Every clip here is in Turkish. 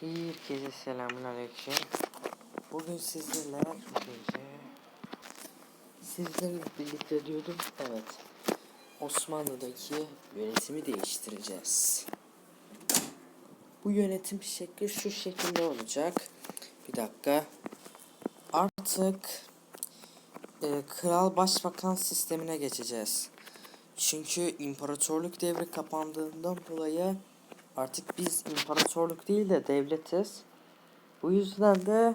Herkese selamun aleyküm. Bugün sizlerle gece sizlerle birlikte diyordum. Evet. Osmanlı'daki yönetimi değiştireceğiz. Bu yönetim şekli şu şekilde olacak. Bir dakika. Artık e, kral başbakan sistemine geçeceğiz. Çünkü imparatorluk devri kapandığından dolayı artık biz imparatorluk değil de devletiz. Bu yüzden de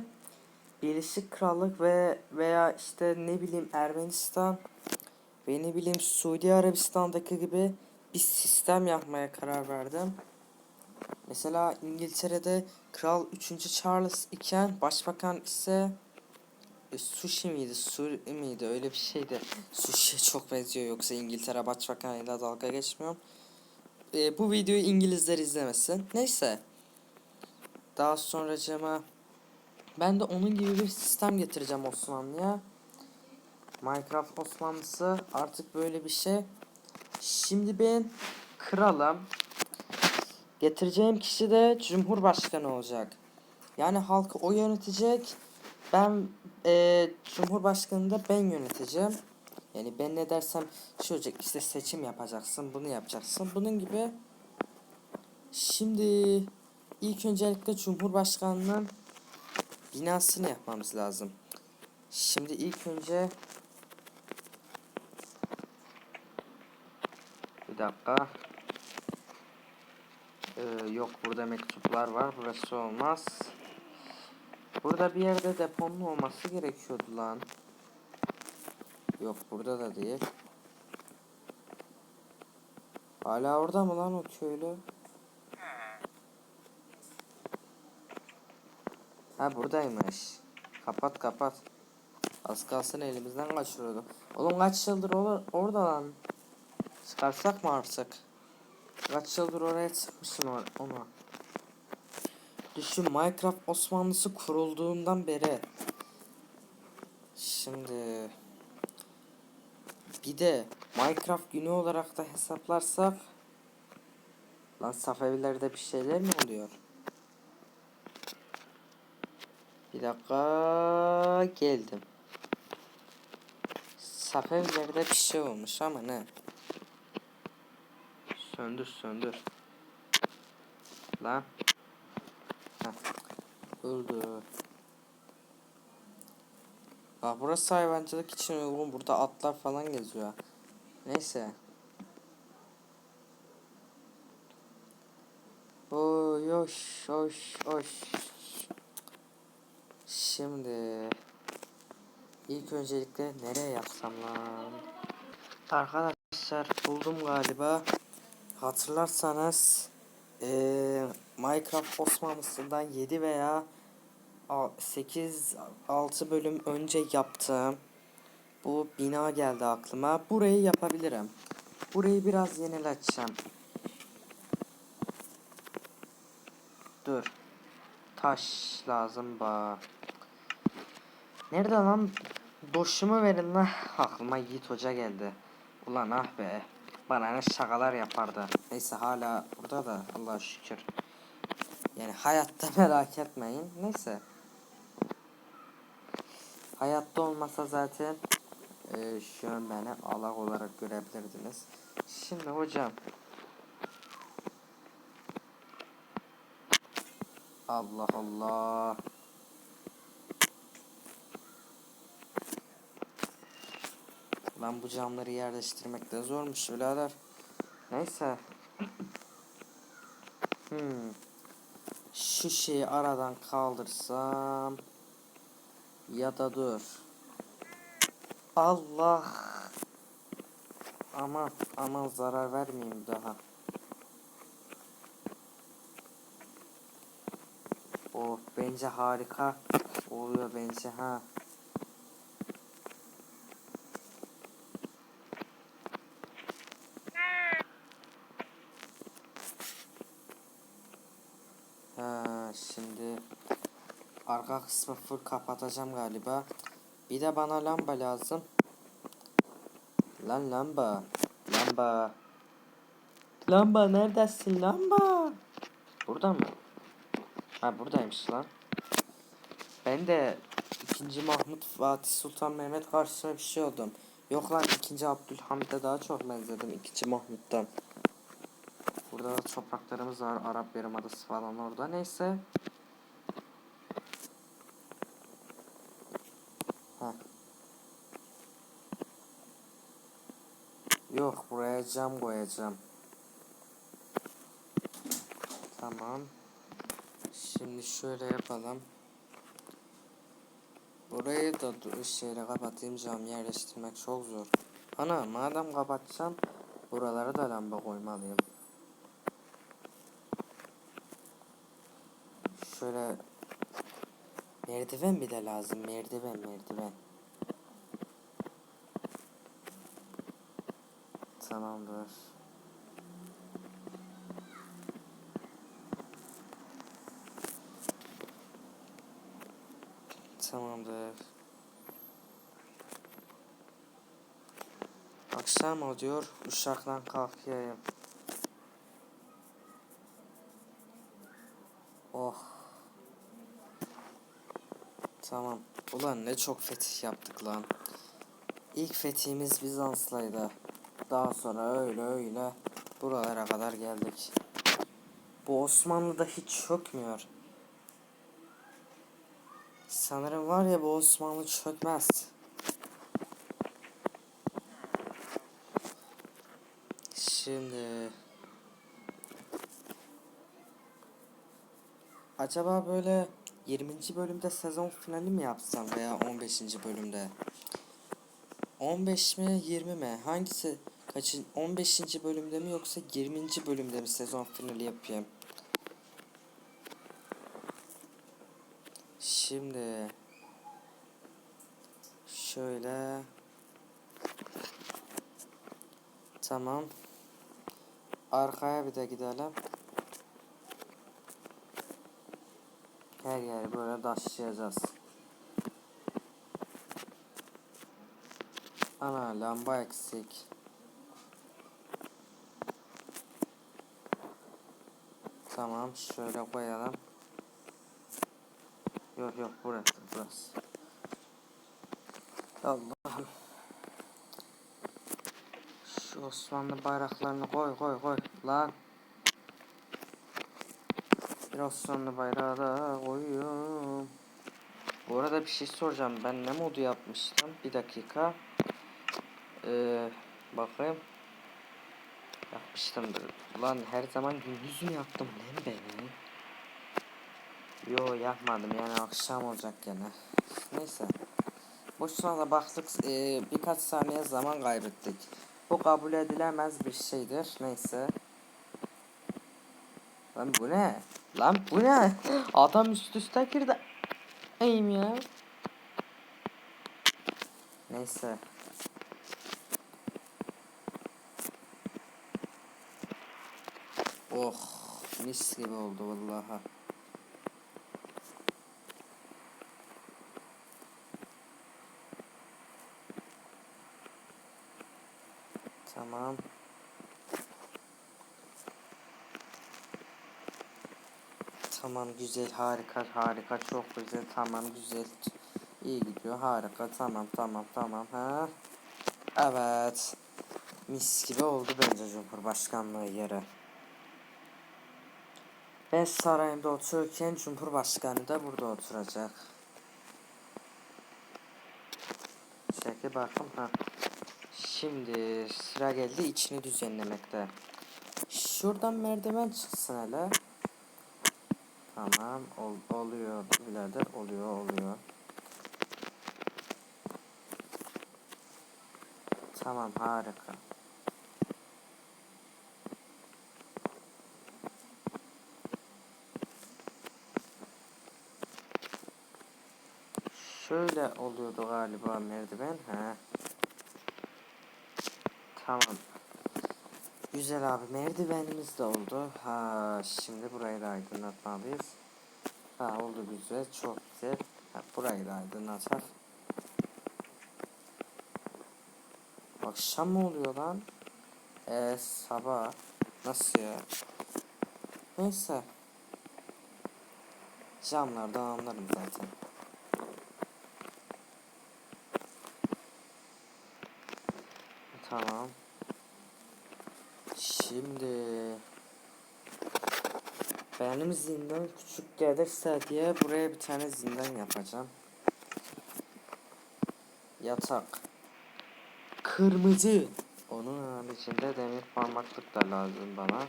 Birleşik Krallık ve veya işte ne bileyim Ermenistan ve ne bileyim Suudi Arabistan'daki gibi bir sistem yapmaya karar verdim. Mesela İngiltere'de Kral 3. Charles iken başbakan ise e, Sushi miydi? Su miydi? Öyle bir şeydi. Sushi'ye çok benziyor yoksa İngiltere başbakanıyla dalga geçmiyorum. E, bu videoyu İngilizler izlemesin. Neyse. Daha sonracığıma ben de onun gibi bir sistem getireceğim Osmanlı'ya. Minecraft Osmanlısı artık böyle bir şey. Şimdi ben kralım. Getireceğim kişi de Cumhurbaşkanı olacak. Yani halkı o yönetecek. Ben e, Cumhurbaşkanı da ben yöneteceğim. Yani ben ne dersem şu olacak işte seçim yapacaksın bunu yapacaksın bunun gibi. Şimdi ilk öncelikle Cumhurbaşkanının binasını yapmamız lazım. Şimdi ilk önce bir dakika. Ee, yok burada mektuplar var. Burası olmaz. Burada bir yerde deponun olması gerekiyordu lan. Yok burada da değil. Hala orada mı lan o köylü? Ha buradaymış. Kapat kapat. Az kalsın elimizden kaçırıyordu. Oğlum kaç yıldır or orada lan? Çıkarsak mı artık? Kaç yıldır oraya çıkmışsın or ona. Düşün Minecraft Osmanlısı kurulduğundan beri. Şimdi bir de Minecraft günü olarak da hesaplarsak Lan Safevilerde bir şeyler mi oluyor? Bir dakika geldim. Safevilerde bir şey olmuş ama ne? Söndür söndür. Lan. Heh. Öldü. Bak burası hayvancılık için uygun. Burada atlar falan geziyor. Neyse. Oy hoş hoş hoş. Şimdi ilk öncelikle nereye yapsam lan? Arkadaşlar buldum galiba. Hatırlarsanız ee, Minecraft Osmanlısından 7 veya 8 6 bölüm önce yaptığım bu bina geldi aklıma. Burayı yapabilirim. Burayı biraz yenileteceğim. Dur. Taş lazım ba. Nerede lan? Doşumu verin lan. Aklıma Yiğit Hoca geldi. Ulan ah be. Bana ne şakalar yapardı. Neyse hala burada da Allah şükür. Yani hayatta merak etmeyin. Neyse. Hayatta olmasa zaten e, şu an beni alak olarak görebilirdiniz. Şimdi hocam. Allah Allah. Ben bu camları yerleştirmek de zormuş birader. Neyse. Hmm. Şu şeyi aradan kaldırsam ya da dur. Allah. Aman aman zarar vermeyeyim daha. Oh bence harika oluyor bence ha şimdi kısmı full kapatacağım galiba. Bir de bana lamba lazım. Lan lamba. Lamba. Lamba neredesin lamba? Burada mı? Ha buradaymış lan. Ben de ikinci Mahmut Fatih Sultan Mehmet karşısına bir şey oldum. Yok lan ikinci Abdülhamid'e daha çok benzedim ikinci Mahmut'tan. Burada da topraklarımız var. Arap Yarımadası falan orada. Neyse. Ha. Yok buraya cam koyacağım. Tamam. Şimdi şöyle yapalım. Burayı da şeyle kapatayım cam yerleştirmek çok zor. Ana madem kapatacağım buralara da lamba koymalıyım. Şöyle merdiven bir de lazım merdiven merdiven. Tamamdır. Tamamdır. Akşam oluyor. Uşaktan kalkayım. Oh. Tamam. Ulan ne çok fetih yaptık lan. İlk fetihimiz Bizans'laydı. Daha sonra öyle öyle buralara kadar geldik. Bu Osmanlı'da hiç çökmüyor. Sanırım var ya bu Osmanlı çökmez. Şimdi acaba böyle 20. bölümde sezon finali mi yapsam veya 15. bölümde? 15 mi 20 mi? Hangisi kaçın 15. bölümde mi yoksa 20. bölümde mi sezon finali yapayım? Şimdi şöyle tamam arkaya bir de gidelim. Her yeri böyle taşıyacağız. Ana lamba eksik. Tamam şöyle koyalım. Yok yok burası burası. Allah'ım. Şu Osmanlı bayraklarını koy koy koy lan. Bir Osmanlı bayrağı da koyuyorum. Bu arada bir şey soracağım. Ben ne modu yapmıştım? Bir dakika. Ee, bakayım. Yapmıştımdır. Lan her zaman gündüz mü yaptım lan ben? Yo yapmadım yani akşam olacak gene. Neyse. Boşuna da baktık e, birkaç saniye zaman kaybettik. Bu kabul edilemez bir şeydir. Neyse. Lan bu ne? Lan bu ne? Adam üst üste girdi. Neyim ya? Neyse. Oh mis gibi oldu vallahi. Tamam. Tamam güzel harika harika çok güzel tamam güzel iyi gidiyor harika tamam tamam tamam ha evet mis gibi oldu bence Cumhurbaşkanlığı yeri ben sarayımda otururken Cumhurbaşkanı da burada oturacak şekil bakın ha Şimdi sıra geldi içini düzenlemekte. Şuradan merdiven çıksın hele. Tamam ol, oluyor birader oluyor oluyor. Tamam harika. Şöyle oluyordu galiba merdiven. He. Tamam. Güzel abi merdivenimiz de oldu. Ha şimdi burayı da aydınlatmalıyız. Ha oldu güzel çok güzel. Ha, burayı da aydınlatak. Akşam mı oluyor lan? Eee sabah. Nasıl ya? Neyse. Camlardan anlarım zaten. Tamam. Şimdi benim zindan küçük gelirse diye buraya bir tane zindan yapacağım. Yatak. Kırmızı. Onun haricinde demir parmaklık da lazım bana.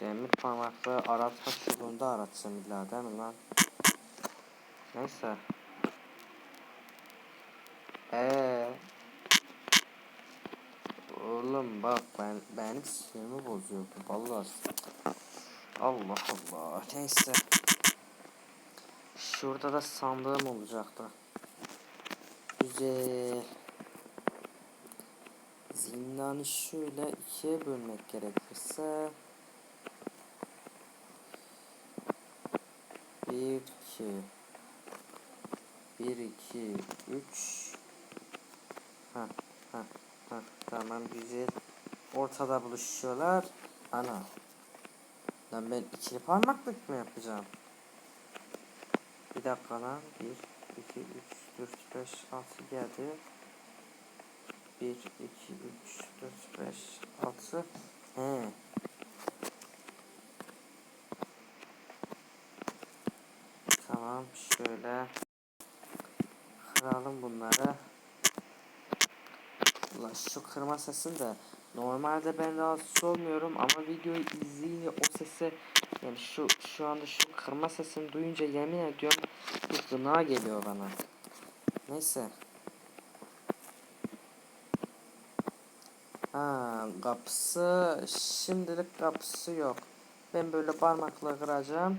Demir parmaklığı aratma çubuğunda aratsam illa değil mi lan? Neyse. Oğlum bak ben benim sinirimi bozuyor bu vallahi. Allah Allah. Neyse. Şurada da sandığım olacaktı. Güzel. Zindanı şöyle ikiye bölmek gerekirse bir iki bir iki üç ha ha tamam güzel ortada buluşuyorlar ana lan ben ikili parmaklık mı yapacağım bir dakika lan bir iki üç dört beş altı geldi 1, 2, 3, 4, 5, 6. He. Tamam şöyle. Kıralım bunları. Ulan şu kırma sesini de normalde ben rahatsız olmuyorum ama videoyu izleyince o sesi yani şu şu anda şu kırma sesini duyunca yemin ediyorum bir gına geliyor bana. Neyse. Ha, kapısı şimdilik kapısı yok. Ben böyle parmakla kıracağım.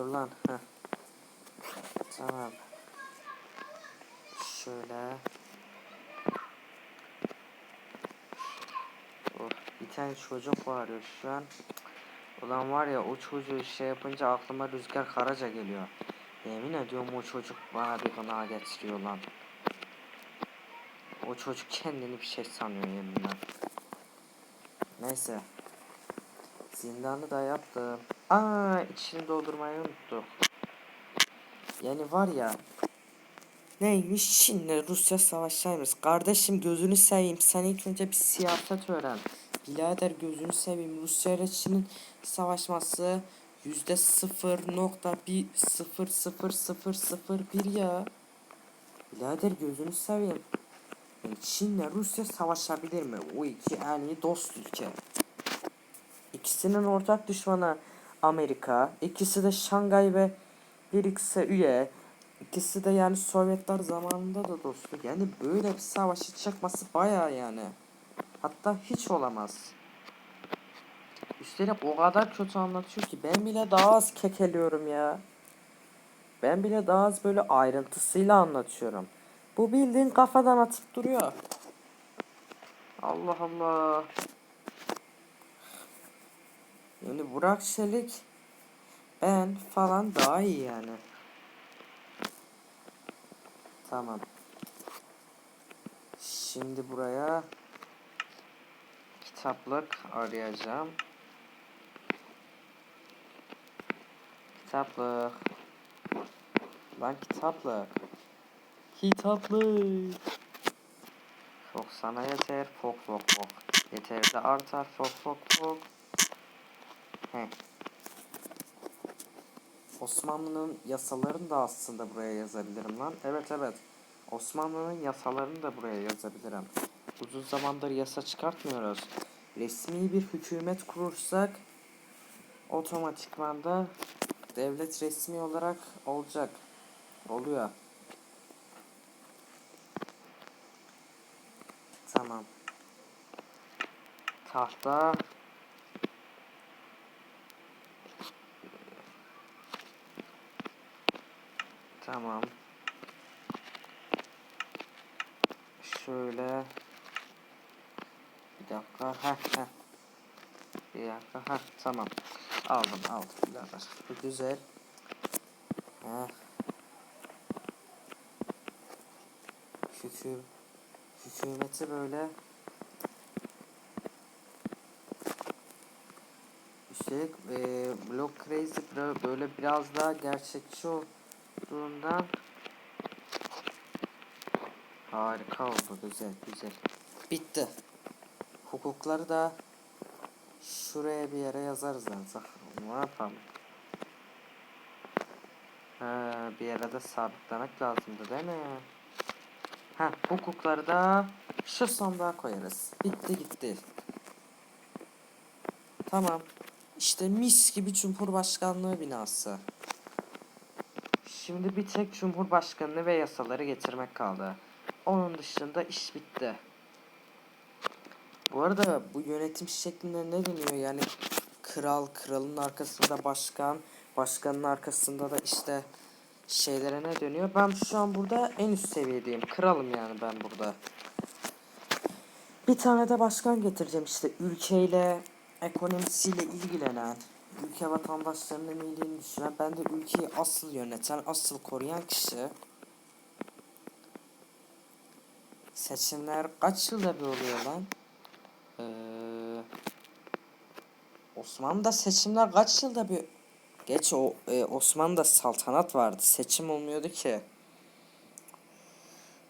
Dur lan. Heh. Tamam. Şöyle. Oh, bir tane çocuk ya şu an. Ulan var ya o çocuğu şey yapınca aklıma Rüzgar Karaca geliyor. Yemin ediyorum o çocuk bana bir gına getiriyor lan. O çocuk kendini bir şey sanıyor yeminle. Neyse. Zindanı da yaptım. Aa içini doldurmayı unuttuk. Yani var ya. Neymiş Çin'le Rusya savaşıymış. Kardeşim gözünü seveyim. Sen ilk önce bir siyaset öğren. Birader gözünü seveyim. Rusya ile Çin'in savaşması yüzde sıfır nokta bir sıfır sıfır sıfır sıfır bir ya. Birader gözünü seveyim. Çin'le Rusya savaşabilir mi? O iki en iyi dost ülke. İkisinin ortak düşmanı Amerika. İkisi de Şangay ve BRICS'e üye. İkisi de yani Sovyetler zamanında da dostluk. Yani böyle bir savaşı çıkması baya yani. Hatta hiç olamaz. Üstelik o kadar kötü anlatıyor ki ben bile daha az kekeliyorum ya. Ben bile daha az böyle ayrıntısıyla anlatıyorum. Bu bildiğin kafadan atıp duruyor. Allah Allah. Yani Burak Çelik ben falan daha iyi yani. Tamam. Şimdi buraya kitaplık arayacağım. Kitaplık. Lan kitaplık. Kitaplık. Çok sana yeter. Fok fok fok. Yeter de artar. Fok fok fok. Heh. Osmanlı'nın yasalarını da aslında buraya yazabilirim lan. Evet evet. Osmanlı'nın yasalarını da buraya yazabilirim. Uzun zamandır yasa çıkartmıyoruz. Resmi bir hükümet kurursak otomatikman da devlet resmi olarak olacak. Oluyor. Tamam. Tahta Tamam. Şöyle bir dakika. Heh, heh. Bir dakika. Heh, tamam. Aldım aldım. Birader. Bu güzel. Heh. hükü, hükümeti böyle Üstelik e, Block Crazy böyle biraz daha gerçekçi olduğundan harika oldu güzel güzel. Bitti. Hukukları da şuraya bir yere yazarız artık. Ne yapalım? Ha, bir yere de sabitlemek lazımdı değil mi? Ha, hukukları da şu sandığa koyarız. Bitti gitti. Tamam. İşte mis gibi Cumhurbaşkanlığı binası. Şimdi bir tek Cumhurbaşkanlığı ve yasaları getirmek kaldı. Onun dışında iş bitti. Bu arada bu yönetim şeklinde ne deniyor yani kral, kralın arkasında başkan, başkanın arkasında da işte şeylere ne dönüyor? Ben şu an burada en üst seviyedeyim. Kralım yani ben burada. Bir tane de başkan getireceğim işte ülkeyle, ekonomisiyle ilgilenen, ülke vatandaşlarının iyiliğini düşünen, ben de ülkeyi asıl yöneten, asıl koruyan kişi. Seçimler kaç yılda bir oluyor lan? Ee, Osmanlı'da seçimler kaç yılda bir Geç o e, Osmanlı'da saltanat vardı. Seçim olmuyordu ki.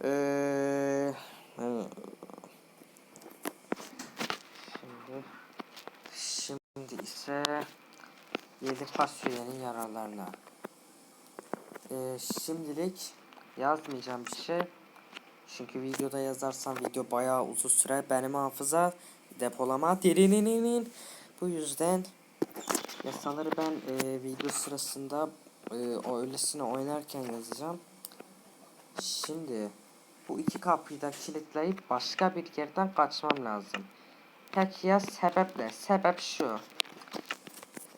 Ee, e, şimdi şimdi ise yedi fasulyenin yararlarına. Ee, şimdilik yazmayacağım bir şey. Çünkü videoda yazarsam video bayağı uzun sürer. Benim hafıza depolama dirininin. Bu yüzden yasaları ben e, video sırasında e, öylesine oynarken yazacağım. Şimdi bu iki kapıyı da kilitleyip başka bir yerden kaçmam lazım. Peki ya sebeple? Sebep şu.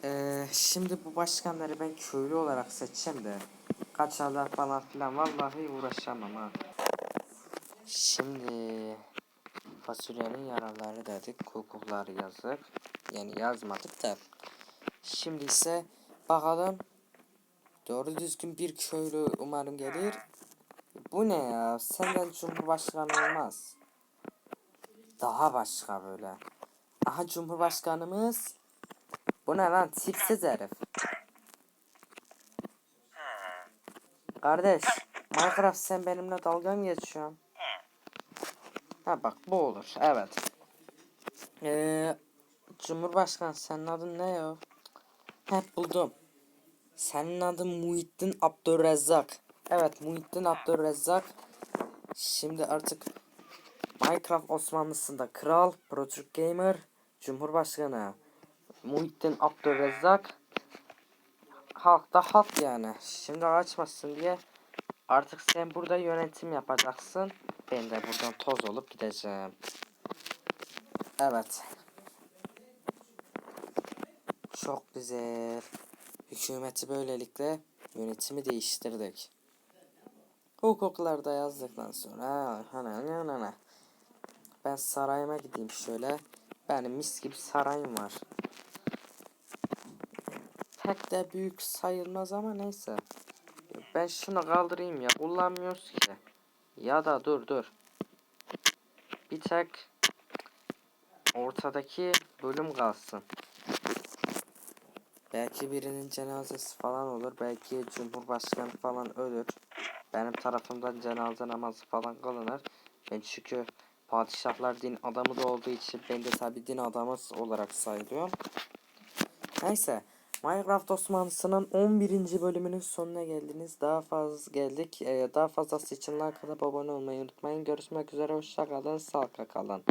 Ee, şimdi bu başkanları ben köylü olarak seçeceğim de kaçarlar falan filan vallahi uğraşamam ha. Şimdi fasulyenin yararları dedik, hukukları yazdık. Yani yazmadık da. Şimdi ise bakalım doğru düzgün bir köylü umarım gelir. Bu ne ya? Senden cumhurbaşkanı olmaz. Daha başka böyle. Aha cumhurbaşkanımız. Bu ne lan tipsiz herif. Kardeş Minecraft sen benimle dalga mı geçiyorsun? Ha bak bu olur evet. Ee, Cumhurbaşkanı senin adın ne ya? Hep buldum. Senin adın Muhittin Abdurrezzak. Evet Muhittin Abdurrezzak. Şimdi artık Minecraft Osmanlısında kral, Pro Gamer, Cumhurbaşkanı Muhittin Abdurrezzak. Halk da halk yani. Şimdi açmasın diye artık sen burada yönetim yapacaksın. Ben de buradan toz olup gideceğim. Evet. Çok güzel. Hükümeti böylelikle yönetimi değiştirdik. Hukukları da yazdıktan sonra hani hani. Ben sarayıma gideyim şöyle. Benim mis gibi sarayım var. Pek de büyük sayılmaz ama neyse. Ben şunu kaldırayım ya. Kullanmıyoruz ki. Ya da dur dur. Bir tek ortadaki bölüm kalsın. Belki birinin cenazesi falan olur. Belki cumhurbaşkanı falan ölür. Benim tarafımdan cenaze namazı falan kılınır. Ben çünkü padişahlar din adamı da olduğu için ben de tabi din adamı olarak sayılıyorum. Neyse. Minecraft Osmanlısı'nın 11. bölümünün sonuna geldiniz. Daha fazla geldik. Ee, daha fazlası için like atıp abone olmayı unutmayın. Görüşmek üzere. Hoşça kalın. Sağlıkla kalın.